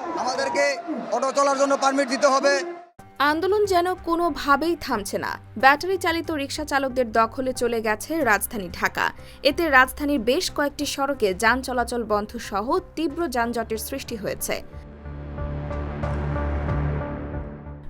আমাদেরকে অটো চলার জন্য পারমিট দিতে হবে। আন্দোলন যেন কোনোভাবেই থামছে না। ব্যাটারি চালিত রিকশা চালকদের দখলে চলে গেছে রাজধানী ঢাকা। এতে রাজধানীর বেশ কয়েকটি সড়কে যান চলাচল বন্ধ সহ তীব্র যানজটের সৃষ্টি হয়েছে।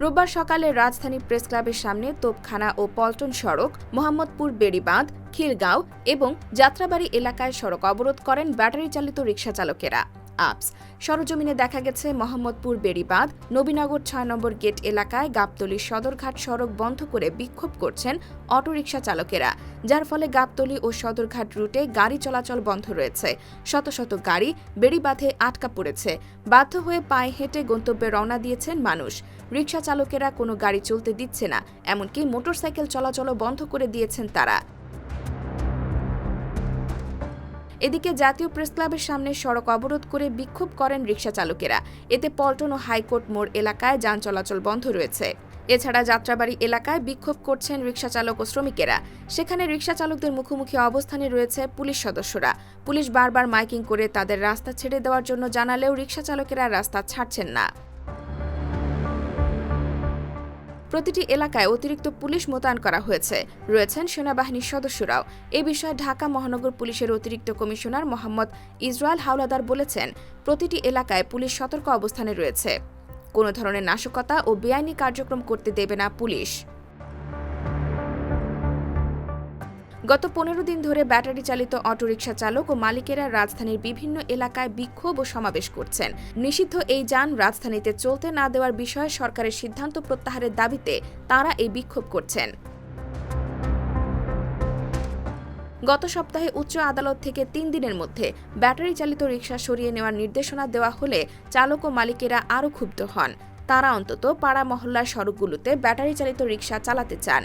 রোববার সকালে রাজধানী প্রেস ক্লাবের সামনে তোপখানা ও পল্টন সড়ক, মোহাম্মদপুর বেড়িবাঁধ, খিলগাঁও এবং যাত্রাবাড়ি এলাকায় সড়ক অবরোধ করেন ব্যাটারি চালিত রিকশা চালকেরা। আপস সরজমিনে দেখা গেছে মোহাম্মদপুর বেড়িবাঁধ, নবীনগর ছয় নম্বর গেট এলাকায় গাবতলী সদরঘাট সড়ক বন্ধ করে বিক্ষোভ করছেন অটোরিকশা চালকেরা, যার ফলে গাবতলী ও সদরঘাট রুটে গাড়ি চলাচল বন্ধ রয়েছে। শত শত গাড়ি বেড়িবাঁধে আটকা পড়েছে। বাধ্য হয়ে পায়ে হেঁটে গন্তব্যে রওনা দিয়েছেন মানুষ। রিকশা চালকেরা কোনো গাড়ি চলতে দিচ্ছে না, এমনকি মোটরসাইকেল চলাচলও বন্ধ করে দিয়েছেন তারা। এদিকে জাতীয় প্রেস ক্লাবের সামনে সড়ক অবরোধ করে বিক্ষোভ করেন রিকশা চালকেরা। এতে পল্টন ও হাইকোর্ট মোড় এলাকায় যান চলাচল বন্ধ রয়েছে। এছাড়া যাত্রাবাড়ি এলাকায় বিক্ষোভ করছেন রিকশা চালক ও শ্রমিকেরা। সেখানে রিকশা চালকদের মুখোমুখি অবস্থানে রয়েছে পুলিশ সদস্যরা। পুলিশ বারবার মাইকিং করে তাদের রাস্তা ছেড়ে দেওয়ার জন্য জানালেও রিকশা চালকেরা রাস্তা ছাড়ছেন না। প্রতিটি এলাকায় অতিরিক্ত পুলিশ মোতায়েন করা হয়েছে। রয়েছেন সেনাবাহিনীর সদস্যরাও। এ বিষয়ে ঢাকা মহানগর পুলিশের অতিরিক্ত কমিশনার মোহাম্মদ ইসরায়েল হাওলাদার বলেছেন, প্রতিটি এলাকায় পুলিশ সতর্ক অবস্থানে রয়েছে। কোনো ধরনের নাশকতা ও বেআইনি কার্যক্রম করতে দেবে না পুলিশ। গত পনেরো দিন ধরে ব্যাটারি চালিত অটোরিকশা চালক ও মালিকেরা রাজধানীর বিভিন্ন এলাকায় বিক্ষোভ ও সমাবেশ করছেন। নিষিদ্ধ এই যান রাজধানীতে চলতে না দেওয়ার বিষয়ে সরকারের সিদ্ধান্ত প্রত্যাহারের দাবিতে তারা এই বিক্ষোভ করছেন। গত সপ্তাহে উচ্চ আদালত থেকে তিন দিনের মধ্যে ব্যাটারি চালিত রিকশা সরিয়ে নেওয়ার নির্দেশনা দেওয়া হলে চালক ও মালিকেরা আরও ক্ষুব্ধ হন। তারা অন্তত পাড়া মহল্লার সড়কগুলোতে ব্যাটারি চালিত রিকশা চালাতে চান।